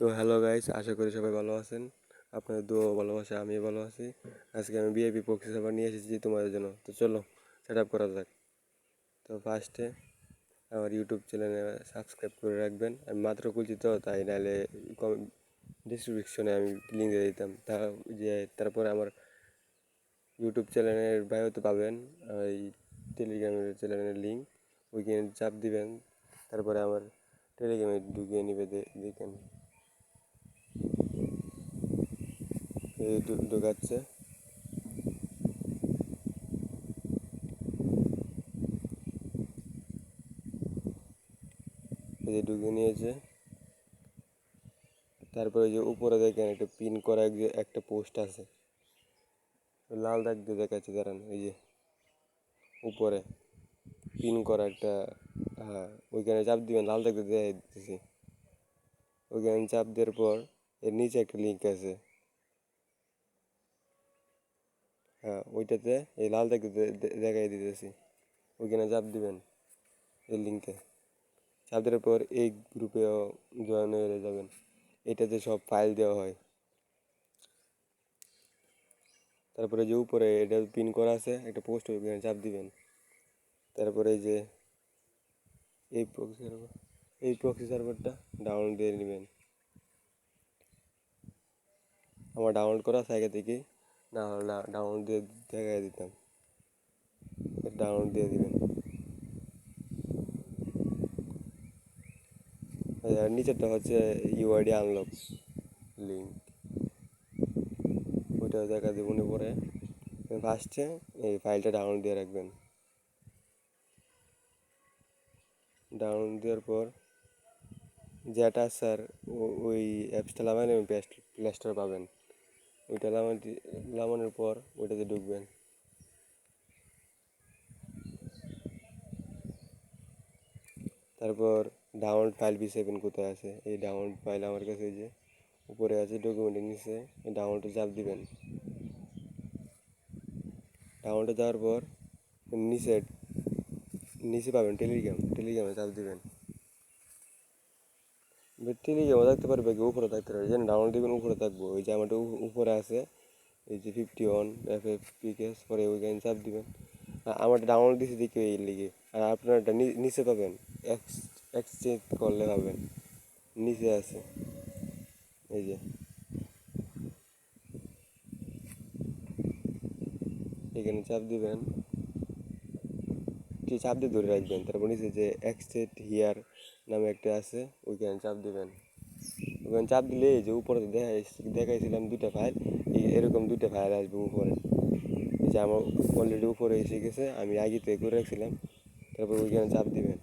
তো hello guys আশা করি সবাই ভালো আছেন। আপনাদের দুও ভালোবাসা আমি ভালো আছি। আজকে আমি বিএপি পক্ষী সার্ভার নিয়ে এসেছি তোমাদের জন্য। তো চলো সেট আপ করা যাক। তো ফার্স্টে আমার ইউটিউব চ্যানেলে সাবস্ক্রাইব করে রাখবেন। আমি মাত্র খুলছি তো, তাই নাহলে কম ডিসক্রিপশনে আমি লিঙ্ক দিয়ে দিতাম। তা যে তারপরে আমার ইউটিউব চ্যানেলের বায়োতে পাবেন এই টেলিগ্রামের চ্যানেলের লিঙ্ক ওইখানে চাপ দিবেন। তারপরে আমার টেলিগ্রামে ঢুকিয়ে নিবে দে- দেখেন এই ঢু- ঢুকাচ্ছে যে ঢুকিয়ে নিয়েছে। তারপরে যে উপরে দেখেন একটা পিন করা একটা পোস্ট আছে। লাল দাগ দিয়ে দেখাচ্ছে, দাঁড়ান, এই যে উপরে পিন করা একটা হ্যাঁ ওইখানে চাপ দিবেন, লাল দাগ দিয়ে দেখাই দিতেছি। ওইখানে চাপ দেওয়ার পর এর নিচে একটা লিঙ্ক আছে। হ্যাঁ ওইটাতে এই লাল দাগ দিয়ে দে- দে- দেখাই দিতেছি। ওইখানে চাপ দিবেন এই লিঙ্কে চাপ দেওয়ার পর এই গ্রুপেও জয়েন হয়ে যাবেন। এটাতে সব ফাইল দেওয়া হয়। তারপরে যে উপরে এটা পিন করা আছে, একটা পোস্ট ওইখানে চাপ দিবেন। তারপরে যে এই প্রক্সি সার্ভার এই প্রক্সি সার্ভারটা ডাউনলোড দিয়ে নেবেন। আমার ডাউনলোড করা আছে আগে থেকে না ডাউনলোড দিয়ে দেখাই দিতাম। ডাউনলোড দিয়ে দিবেন। নিচেরটা হচ্ছে ইউআইডি আনলক লিঙ্ক ওইটা দেখা দিব মনে পরে। ফার্স্টে এই ফাইলটা ডাউনলোড দিয়ে রাখবেন। ডাউনলোড দেওয়ার পর, যেটা স্যার ওই অ্যাপসটা লাগালে প্লে স্টোর পাবেন। ওইটা লাগানো লাগানোর পর ওইটাতে ঢুকবেন। তারপর ডাউনলোড ফাইল বি সেভেন কোথায় আছে? এই ডাউনলোড ফাইল আমার কাছে এই যে উপরে আছে ডকুমেন্টের নিচে। ডাউনলোডে চাপ দিবেন। ডাউনলোডে যাওয়ার পর নিচে নিচে পাবেন টেলিগ্রাম। টেলিগ্রামে চাপ দিবেন। টেলিগ্রামে থাকতে পারবে কি উপরে থাকতে পারবে যেন ডাউনলোড দিবেন উপরে থাকব। ওই যে আমারটা উপরে আছে, এই যে ফিফটি ওয়ান এফ এফ পিকেস পরে ওই ওইখানে চাপ দিবেন। আর আমারটা ডাউনলোড দিয়েছি দেখি এই লিগে। আর আপনারটা নিচে পাবেন এক্সচেঞ্জ করলে পাবেন। নিচে আছে, এই যে। এখানে চাপ দিবেন। কি চাপ দিয়ে ধরে রাখবেন। তারপর নিচে যে এক্সচেঞ্জ হিয়ার নামে একটা আছে, ওইখানে চাপ দিবেন। ওখানে চাপ দিলে এই যে উপরে দেখাই দেখাইছিলাম দুইটা ফাইল এই এরকম দুইটা ফাইল আসবে উপরে। যে আমার অলরেডি উপরে এসে গেছে, আমি আগে থেকে করে রাখছিলাম, তারপর ওইখানে চাপ দিবেন।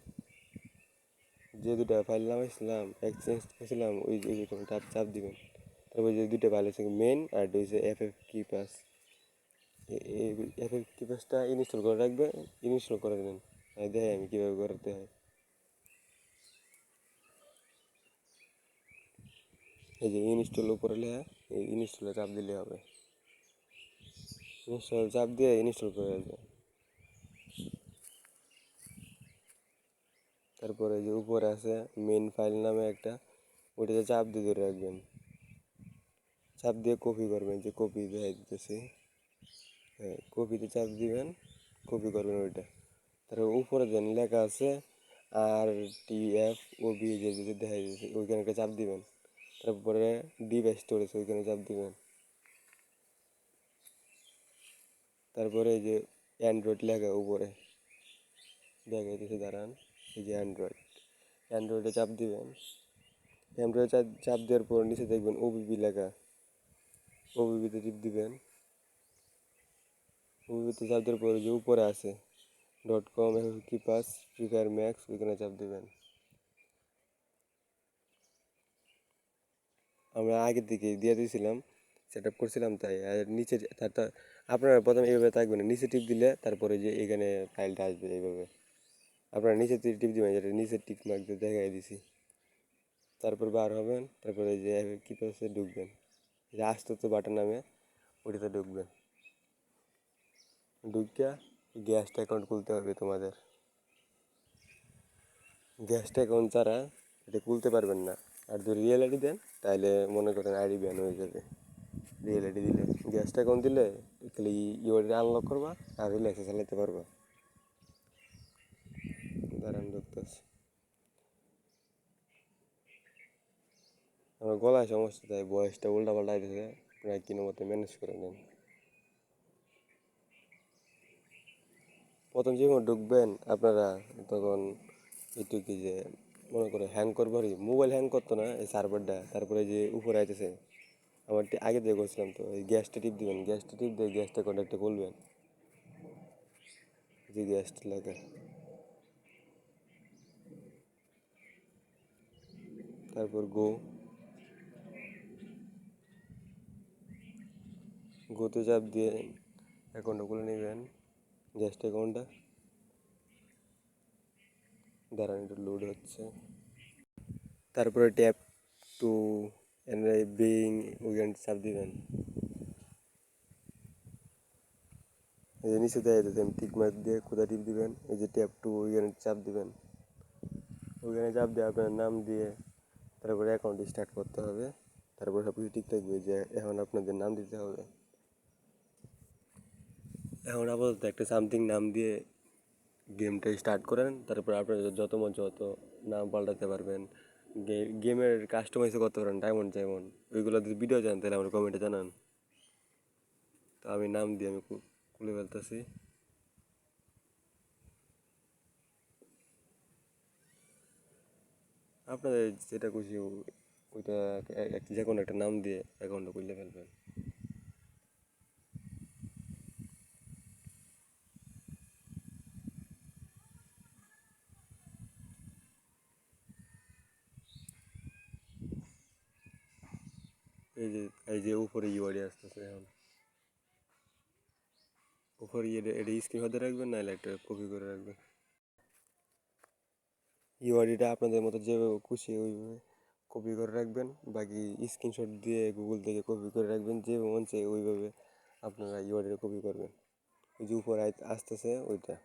যে দুটা ফাইল নামাইছিলাম এক্সচেঞ্জ করেছিলাম, ওই ওই রকম চাপ চাপ দিবেন। তারপর যে দুইটা ফাইল আছে মেন আর হচ্ছে F F key pass F F key পাসটা install করে রাখবে ইনস্টল করে দেবেন দেখে আমি কীভাবে করতে হয়। এই যে ইনস্টল উপরে লেখা এই ইনস্টলে চাপ দিলে হবে। ইনস্টল চাপ দিয়ে ইনস্টল করে আসবে। তারপরে যে উপরে আছে মেন ফাইল নামে একটা ওটাতে চাপ দিয়ে ধরে রাখবেন। চাপ দিয়ে কপি করবেন, যে কপি দেখাই দিতেছি। হ্যাঁ কপিতে চাপ দিবেন কপি করবেন ওইটা। তারপর উপরে যেন লেখা আছে আর টি এফ ও বি যে দেখা দিতেছে, ওইখানে একটা চাপ দিবেন। তারপরে ডিভাইস স্টোরেজ ওইখানে চাপ দিবেন তারপরে এই যে অ্যান্ড্রয়েড লেখা উপরে। দেখাইতেছে, দাঁড়ান, এই যে অ্যান্ড্রয়েড অ্যান্ড্রয়েডে চাপ দিবেন। অ্যান্ড্রয়েডে চাপ চাপ দেওয়ার পর নিচে দেখবেন ওবিবি লেখা। ওবিবিতে টিপ দিবেন। ওবিবিতে চাপ দেওয়ার পর যে উপরে আছে। ডট কম কি পাস ফ্রি ফায়ার ম্যাক্স ওইখানে চাপ দিবেন। আমি আগে থেকে দিয়ে দিয়েছিলাম সেট আপ করছিলাম তাই, আর নিচে তার আপনারা প্রথমে এইভাবে থাকবেন, নিচে টিপ দিলে তারপরে যে এখানে ফাইলটা আসবে এইভাবে। আপনারা নিচে টিপ দিবেন, যেটা নিচে টিক মার্ক দেখাই দিছি। তারপর বার হবেন, তারপরে যে কি পাশে ঢুকবেন। যে আস্তে তো বাটন নামে ওটাতে ঢুকবেন। ঢুকিয়া গ্যাসটা অ্যাকাউন্ট খুলতে হবে তোমাদের। গ্যাসটা অ্যাকাউন্ট ছাড়া এটা খুলতে পারবেন না। আর যদি রিয়েল আইডি দেন, তাহলে মনে করেন আইডি ব্যান হয়ে যাবে। রিয়েল আইডি দিলে গ্যাসটা কোন দিলে, খালি ইউআইডি আনলক করবা আর রিল্যাক্সে চালাতে পারবা। দাঁড়ান, ঢুকতেছে। আমার গলায় সমস্যা, তাই বয়সটা উল্টা পাল্টা দিতেছে প্রায় কিনো মতো ম্যানেজ করে নেন। প্রথম যখন ঢুকবেন, আপনারা তখন একটু কি যে মনে করে হ্যাং করবারই মোবাইল হ্যাং করতো না এই সার্ভারটা তারপরে যে উপরে আইতেছে, আমার আগে দিয়ে করছিলাম তো, এই গ্যাসটা টিপ দিবেন গ্যাসটা টিপ দিয়ে গ্যাসটা কন্ট্যাক্টে খুলবেন। যে গ্যাসটা লাগে। তারপর গো গোতে চাপ দিয়ে অ্যাকাউন্টটা খুলে নেবেন গ্যাসটা অ্যাকাউন্টটা দাঁড়ান, একটু লোড হচ্ছে। তারপরে ট্যাপ টু বিং ওইখানে চাপ দিবেন। এই যে নিচে দেয় যাচ্ছে টিক মার্ক দিয়ে কোথায় টিপ দিবেন? এই যে ট্যাপ টু ওইখানে চাপ দিবেন। ওইখানে চাপ দিয়ে আপনার নাম দিয়ে, তারপরে অ্যাকাউন্ট স্টার্ট করতে হবে। তারপরে সব কিছু ঠিক থাকবে যে এখন আপনাদের নাম দিতে হবে। এখন আপাতত একটা সামথিং নাম দিয়ে গেমটা স্টার্ট করেন, তারপর আপনার যত মন যত নাম পাল্টাতে পারবেন। গেমের কাস্টমাইজও করতে পারেন ডায়মন্ড যেমন ওইগুলো যদি ভিডিও জানেন তাহলে আমার কমেন্টে জানান। তো আমি নাম দিয়ে আমি খুলে ফেলতেছি। আপনাদের যেটা খুশি ওইটা যে কোনো একটা নাম দিয়ে অ্যাকাউন্টটা খুলে ফেলবেন। এই যে এই যে উপরে ইউআইডি আসতেছে এখন। উপরে ইয়ে এটা স্ক্রিন হতে রাখবেন, নাহলে একটা কপি করে রাখবেন। ইউআইডিটা আপনাদের মতো যেভাবে খুশি ওইভাবে কপি করে রাখবেন। বাকি স্ক্রিনশট দিয়ে গুগল থেকে কপি করে রাখবেন, যে মন চাই ওইভাবে আপনারা ইউআইডিটা কপি করবেন। ওই যে উপরে আসতেছে ওইটা।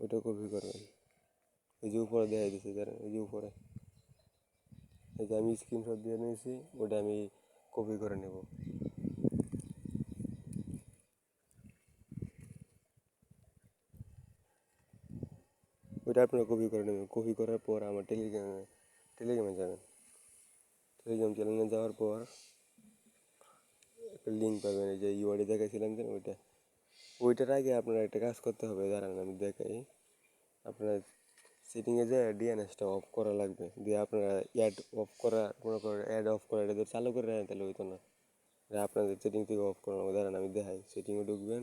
ওইটা কপি করবেন। ওই যে উপরে দেখা দিচ্ছে যারা ওই যে উপরে। এই যে আমি স্ক্রিনশট দিয়ে নিয়েছি, ওটা আমি কপি করে নেব। ওইটা আপনারা কপি করে নেবেন। কপি করার পর আমার টেলিগ্রামে টেলিগ্রামে যাবেন। টেলিগ্রাম চ্যানেলে যাওয়ার পর একটা লিঙ্ক পাবেন, এই যে ইউআরডি দেখাইছিলাম যে ওইটা। ওইটার আগে আপনারা একটা কাজ করতে হবে, দাঁড়ান আমি দেখাই। আপনার সেটিংয়ে যে ডিএনএসটা অফ করা লাগবে, দিয়ে আপনারা অ্যাড অফ করা, মনে করেন অ্যাড অফ করা, এটা চালু করে রাখেন তাহলে হইতো না। এটা আপনাদের সেটিং থেকে অফ করা লাগবে দাঁড়ান আমি দেখাই সেটিংয়ে ঢুকবেন।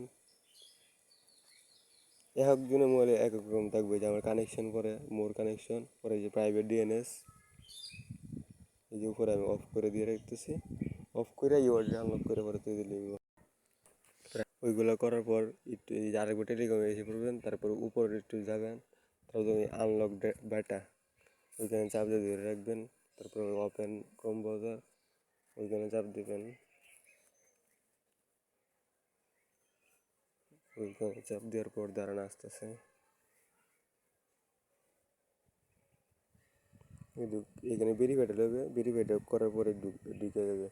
এক একজনের মোবাইলে এক এক রকম থাকবে, যে আমার কানেকশন করে, মোর কানেকশন পরে যে প্রাইভেট ডিএনএস এই যে উপরে আমি অফ করে দিয়ে রাখতেছি। অফ করে ইউআরডি আনলক করে পরে তুই দিলে ওইগুলো করার পর একটু আরেকবার টেলিগ্রামে এসে পড়বেন, তারপর উপরে একটু যাবেন তুমি আনলক ডাটা ওইখানে চাপ দিয়ে ধরে রাখবেন, তারপর ওপেন ক্রোম ব্রাউজার ওইখানে চাপ দিবেন। ওইখানে চাপ দেওয়ার পর দাঁড়ানো আসতেছে। এখানে ভেরিফাইড হবে ভেরিফাইড করার পরে ঢুকে যাবে।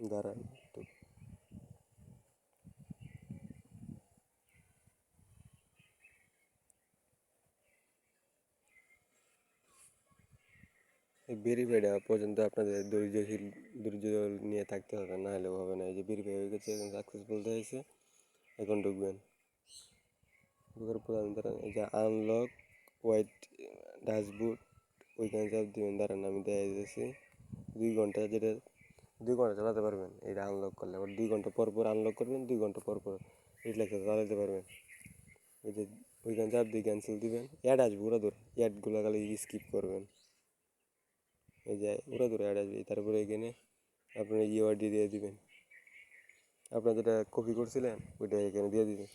দাঁড়ান একটু। এই ভেরিফাইড পর্যন্ত আপনাদের ধৈর্যশীল ধৈর্য নিয়ে থাকতে হবে, না হলেও হবে না। এই যে ভেরিফাই হয়ে গেছে, এখন সাকসেসফুল হয়েছে, এখন ঢুকবেন। ঢুকার পর আমি দাঁড়ান এই যে আনলক হোয়াইট ড্যাশবোর্ড ওইখানে চাপ দিবেন, দাঁড়ান আমি দেখা দিতেছি। দুই ঘণ্টা যেটা, দুই ঘণ্টা চালাতে পারবেন, এটা আনলক করলে। আবার দুই ঘণ্টা পর পর আনলক করবেন, দুই ঘণ্টা পর পর রিল্যাক্সে চালাতে পারবেন। এই যে ওইখানে চাপ দিয়ে ক্যান্সেল দিবেন। অ্যাড আসবে ওরা ধর অ্যাডগুলো খালি স্কিপ করবেন। এই যে ওরা ধরে অ্যাড আসবে। তারপরে এখানে আপনার ইউআরডি দিয়ে দিবেন। আপনার যেটা কপি করছিলেন ওইটা এখানে দিয়ে দিবেন।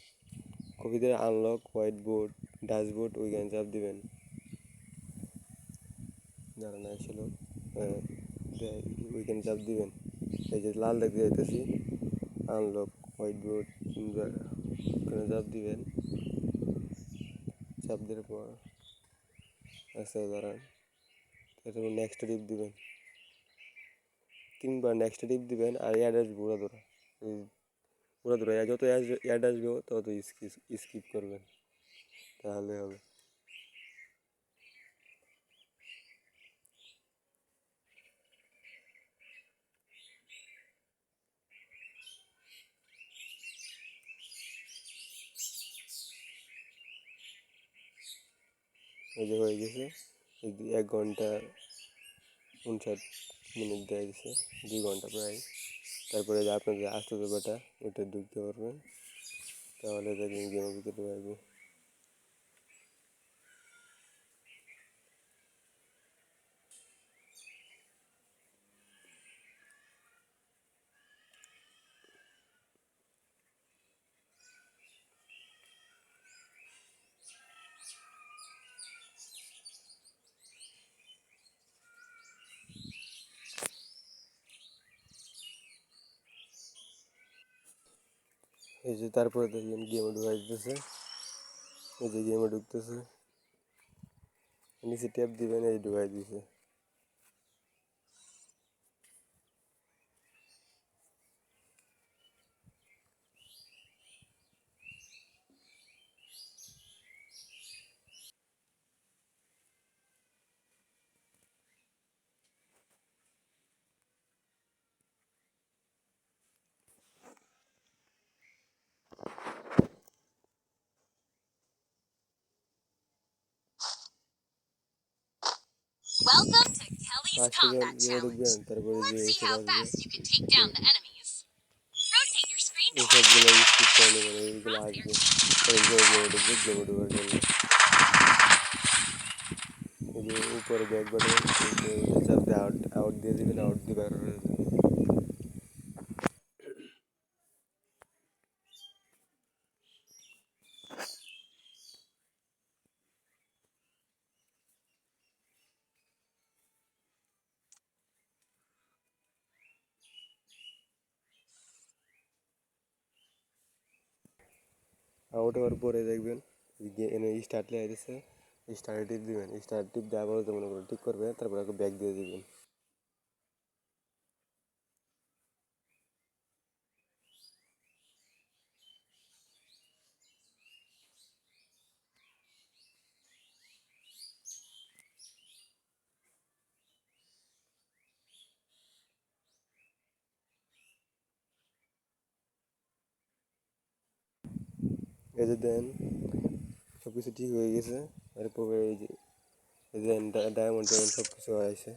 কপি দিয়ে আনলক হোয়াইট বোর্ড ড্যাশবোর্ড ওইখানে চাপ দিবেন। যারা না ছিল হ্যাঁ, ওইখানে চাপ দিবেন। এই যে লাল দেখতে যাইতেছি আনলক হোয়াইট বোর্ড ওখানে চাপ দিবেন। চাপ দেওয়ার পর আচ্ছা দাঁড়ান। তারপর নেক্সট টিপ দিবেন। তিনবার নেক্সট টিপ দিবেন আর অ্যাড আসবে উড়া ধরা উড়া ধরা যত অ্যাড আসবে তত স্কিপ করবেন। তাহলে হবে। এই যে হয়ে গেছে। এই দু- এক ঘণ্টা উনষাট মিনিট দেওয়া গেছে, দুই ঘণ্টা প্রায়। তারপরে যে আপনাদের আস্তে ব্যাপারটা, ওটা ঢুকতে পারবেন। তাহলে দেখবেন গেমে ভিতরে আসবে এই যে তারপরে দেখবেন গেমে ঢুকাই দিতেছে। এই যে গেমে ঢুকতেছে। নিচে ট্যাপ দিবেন, এই ঢুকাই দিছে। Welcome to Kelly's Combat Challenge. Let's see how fast you can take down the enemies. Rotate your screen to ऊपर बैक बटन आउट आउट दिए आउट दी আউট হওয়ার পরে দেখবেন এনে স্টার্ট লেগে গেছে স্টার্ট টিপ দিবেন স্টার্ট টিপ দেওয়ার পরে মনে করুন ঠিক করবে তারপরে ওকে ব্যাক দিয়ে দিবেন। এই দেন। সব কিছু ঠিক হয়ে গেছে। এরপরে এই যে যে ডায়মন্ড টায়মন্ড সব কিছু আছে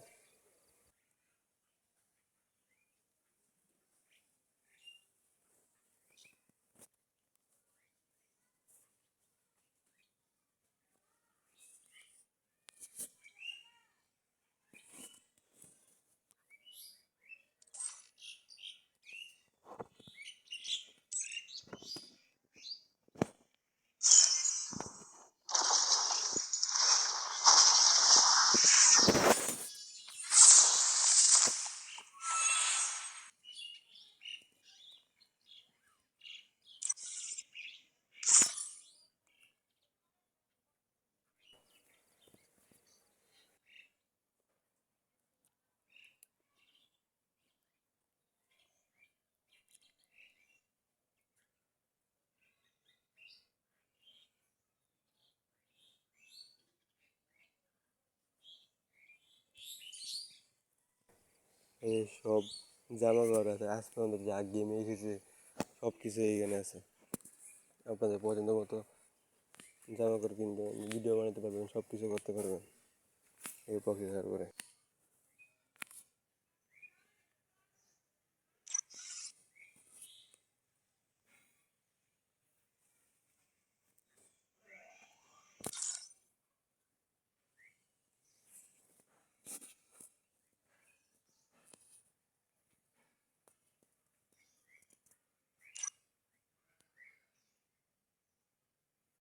সব জামা কাপড় আছে। আজ পর্যন্ত যা গেমে এসেছে সব কিছু এইখানে আছে। আপনাদের পছন্দ মতো জামা কাপড় কিনতে ভিডিও বানাতে পারবেন সব কিছু করতে পারবেন। এই পক্ষে করে।